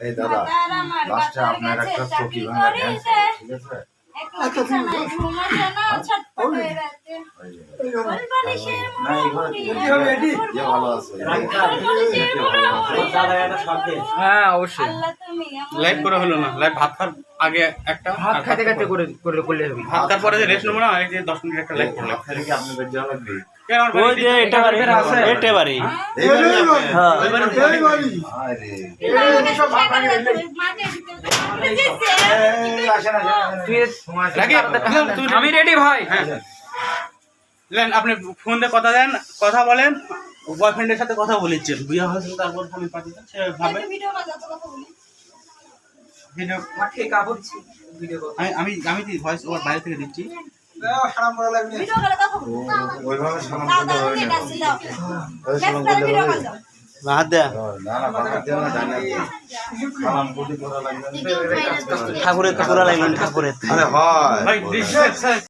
এই দাদা লাস্টে আপনার একটা চকি ভাঙা আছে, ঠিক আছে? হ্যাঁ অবশ্যই। আল্লাহ লাইভ করে হলো না। লাইভ ভাত খাওয়ার আগে একটা ভাত খাইতে খাইতে পরে- করে করে করলে হবে। ভাত খাওয়ার পরে যে রেস্ট নেব না যে দশ মিনিট একটা লাইভ করলাম। কি আপনাদের যাওয়া লাগবে? ওই যে এটা বাড়ি এটা বাড়ি। হ্যাঁ। আমি রেডি ভাই। লেন আপনি ফোন দিয়ে কথা দেন কথা বলেন বয়ফ্রেন্ডের সাথে কথা বলেছেন বিয়ে হয়েছে তারপর স্বামী পাঠিয়ে দেন, সে ভাবে একটা ভিডিও বাজাতে কথা বলি। ভিডিও মাঠে কাপড় আমি আমি আমি ভয়েস ওভার বাইরে থেকে দিচ্ছি ভিডিও করে কথা বলি। ওইভাবে সালাম দাও, করতে দাও, হবে ঠিক না। আছে, দাও। ওই সালাম Next time করতে ভিডিও হবে। কল দাও। হাত দেয়া ও, না না বাবা দিও না জানি না। সালাম করতে করা লাগবে ঠাকুরের ঠাকুরা ঠাকুরের